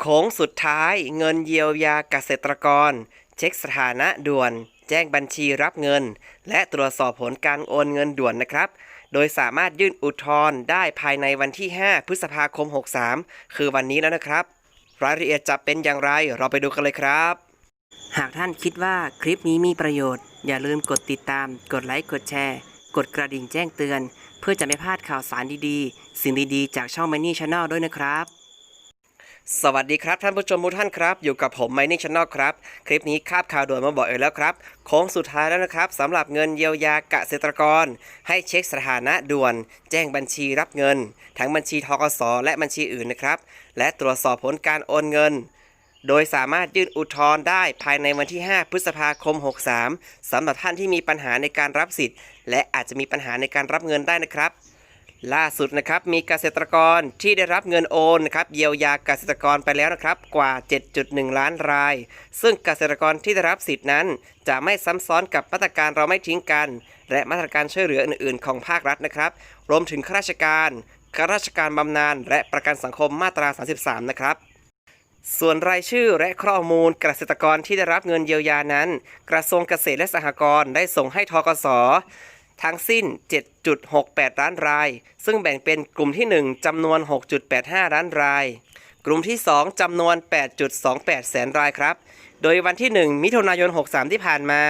โค้งสุดท้ายเงินเยียวยาเกษตรกร เช็คสถานะด่วน แจ้งบัญชีรับเงิน และตรวจสอบผลการโอนเงินด่วนนะครับ โดยสามารถยื่นอุทธรณ์ได้ภายในวันที่ 5 พฤษภาคม 63 คือวันนี้แล้วนะครับ รายละเอียดจะเป็นอย่างไรเราไปดูกันเลยครับ หากท่านคิดว่าคลิปนี้มีประโยชน์ อย่าลืมกดติดตาม กดไลค์กดแชร์ กดกระดิ่งแจ้งเตือน เพื่อจะไม่พลาดข่าวสารดีๆ สิ่งดีๆ จากช่อง Money Channel ด้วยนะครับ สวัสดีครับท่านผู้ชมทุกท่านครับ อยู่กับผม Mining Channel ครับ คลิปนี้คาบข่าวด่วนมาบอกเองแล้วครับ โค้งสุดท้ายแล้วนะครับสำหรับเงินเยียวยาเกษตรกร ให้เช็คสถานะด่วน แจ้งบัญชีรับเงิน ทั้งบัญชีทกสและบัญชีอื่นนะครับ และตรวจสอบผลการโอนเงิน โดยสามารถยื่นอุทธรณ์ได้ภายในวันที่ 5 พฤษภาคม 63สำหรับท่านที่มีปัญหาในการรับสิทธิ์ และอาจจะมีปัญหาในการรับเงินได้นะครับ ล่าสุดนะครับมีเกษตรกรที่ได้รับเงินโอนนะครับเยียวยาเกษตรกรไปแล้วนะครับกว่า 7.1 ล้านราย ซึ่งเกษตรกรที่ได้รับสิทธินั้น จะไม่ซ้ำซ้อนกับมาตรการเราไม่ทิ้งกัน และมาตรการช่วยเหลืออื่นๆ ของภาครัฐนะครับ รวมถึงข้าราชการข้าราชการบำนาญและประกันสังคมมาตรา 33 นะครับส่วนรายชื่อและข้อมูลเกษตรกรที่ได้รับเงินเยียวยานั้น กระทรวงเกษตรและสหกรณ์ได้ส่งให้ทกส ทั้งสิ้น 7.68 ล้านราย ซึ่งแบ่งเป็นกลุ่มที่ 1จำนวน 6.85 ล้านราย กลุ่มที่ 2จำนวน 8.28 แสนรายครับ โดยวันที่ 1 มิถุนายน 63 ที่ผ่านมา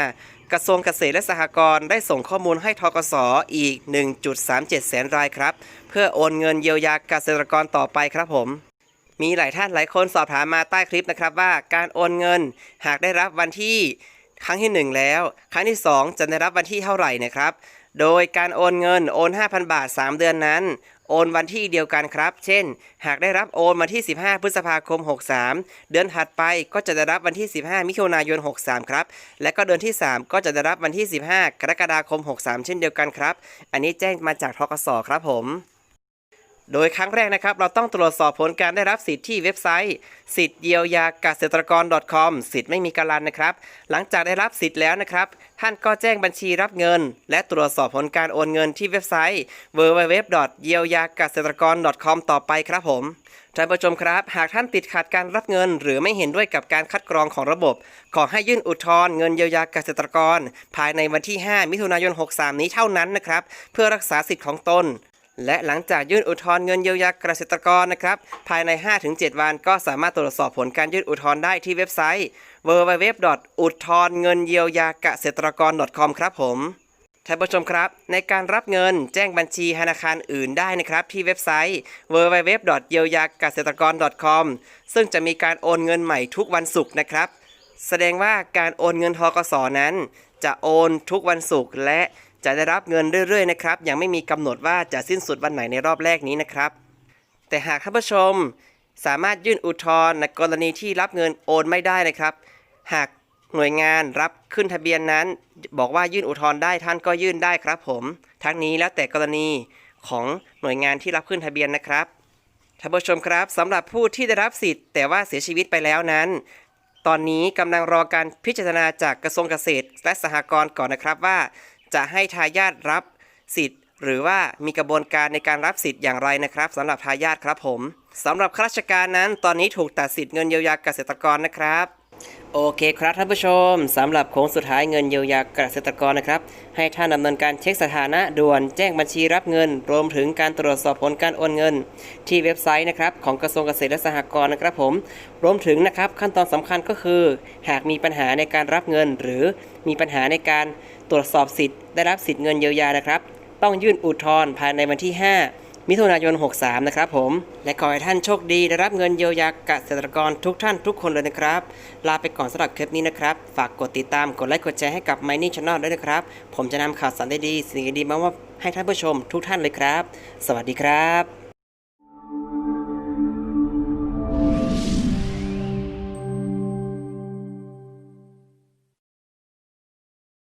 กระทรวงเกษตรและสหกรณ์ได้ส่งข้อมูลให้ทกสอีก 1.37 แสนรายครับ เพื่อโอนเงินเยียวยาเกษตรกรต่อไปครับผมมีหลายท่านหลายคนสอบถามมาใต้คลิปนะครับว่าการโอนเงินหากได้รับวันที่ครั้งที่ 1 แล้ว ครั้งที่ 2 จะได้รับวันที่เท่าไหร่นะครับ โดยการโอนเงินโอน 5,000 บาท 3 เดือนนั้น โอนวันที่เดียวกันครับ เช่น หากได้รับโอนมาที่ 15 พฤษภาคม 63 เดือนถัดไปก็จะได้รับวันที่ 15 มิถุนายน 63 ครับ และก็เดือนที่ 3 ก็จะได้รับวันที่ 15 กรกฎาคม 63 เช่นเดียวกันครับ อันนี้แจ้งมาจากทกสครับผม โดยครั้งแรกนะครับ เราต้องตรวจสอบผลการได้รับสิทธิ์ที่เว็บไซต์ สิทธิ์เยียวยาเกษตรกร .com สิทธิ์ไม่มีการันนะครับ หลังจากได้รับสิทธิ์แล้วนะครับ ท่านก็แจ้งบัญชีรับเงิน และตรวจสอบผลการโอนเงินที่เว็บไซต์ www. เยียวยาเกษตรกร .com ต่อไปครับผมท่านผู้ชมครับ หากท่านติดขัดการรับเงิน หรือไม่เห็นด้วยกับการคัดกรองของระบบ ขอให้ยื่นอุทธรณ์เงินเยียวยาเกษตรกร ภายในวันที่ 5 มิถุนายน 63 นี้เท่านั้นนะครับ เพื่อรักษาสิทธิ์ของตน และหลังจากยื่นอุทธรณ์เงินเยียวยาเกษตรกรนะครับ ภายใน 5-7 วัน ก็สามารถตรวจสอบผลการยื่นอุทธรณ์ได้ที่เว็บไซต์ www. อุทธรณ์เงินเยียวยาเกษตรกร .com ครับผมท่านผู้ชมครับ ในการรับเงินแจ้งบัญชีธนาคารอื่นได้นะครับ ที่เว็บไซต์ www. เยียวยาเกษตรกร .com ซึ่งจะมีการโอนเงินใหม่ทุกวันศุกร์นะครับ แสดงว่าการโอนเงินทกสนั้น จะโอนทุกวันศุกร์และ จะได้รับเงินเรื่อยๆนะครับ ยังไม่มีกำหนดว่าจะสิ้นสุดวันไหนในรอบแรกนี้นะครับ แต่หากท่านผู้ชมสามารถยื่นอุทธรณ์ในกรณีที่รับเงินโอนไม่ได้นะครับ หากหน่วยงานรับขึ้นทะเบียนนั้น บอกว่ายื่นอุทธรณ์ได้ท่านก็ยื่นได้ครับ ผม ทั้งนี้แล้วแต่กรณีของหน่วยงานที่รับขึ้นทะเบียนนะครับท่านผู้ชมครับสำหรับผู้ที่ได้รับสิทธิ์แต่ว่าเสียชีวิตไปแล้วนั้น ตอนนี้กำลังรอการพิจารณาจากกระทรวงเกษตรและสหกรณ์ก่อนนะครับว่า จะให้ทายาทรับสิทธิ์ หรือว่ามีกระบวนการในการรับสิทธิ์อย่างไรนะครับสำหรับทายาทครับผมสำหรับข้าราชการนั้น ตอนนี้ถูกตัดสิทธิ์เงินเยียวยาเกษตรกรนะครับ โอเคครับท่านผู้ชมสำหรับโค้งสุดท้ายเงินเยียวยาเกษตรกรนะครับ ให้ท่านดำเนินการเช็คสถานะด่วนแจ้งบัญชีรับเงิน รวมถึงการตรวจสอบผลการโอนเงิน ที่เว็บไซต์นะครับของกระทรวงเกษตรและสหกรณ์นะครับผมรวมถึงนะครับขั้นตอนสำคัญก็คือ หากมีปัญหาในการรับเงิน หรือมีปัญหาในการตรวจสอบสิทธิ์ได้รับสิทธิ์เงินเยียวยานะครับ ต้องยื่นอุทธรณ์ภายในวันที่ 5 มิถุนายน 63 นะครับผม และขอให้ท่านโชคดีได้รับเงินเยียวยาเกษตรกรทุกท่านทุกคนเลยนะครับ ลาไปก่อนสำหรับคลิปนี้นะครับ ฝากกดติดตามกดไลค์กดแชร์ให้กับ Mining Channel ด้วยนะครับ ผมจะนำข่าวสารดีๆสิ่งดีๆมาว่าให้ท่านผู้ชมทุกท่านเลยครับ สวัสดีครับ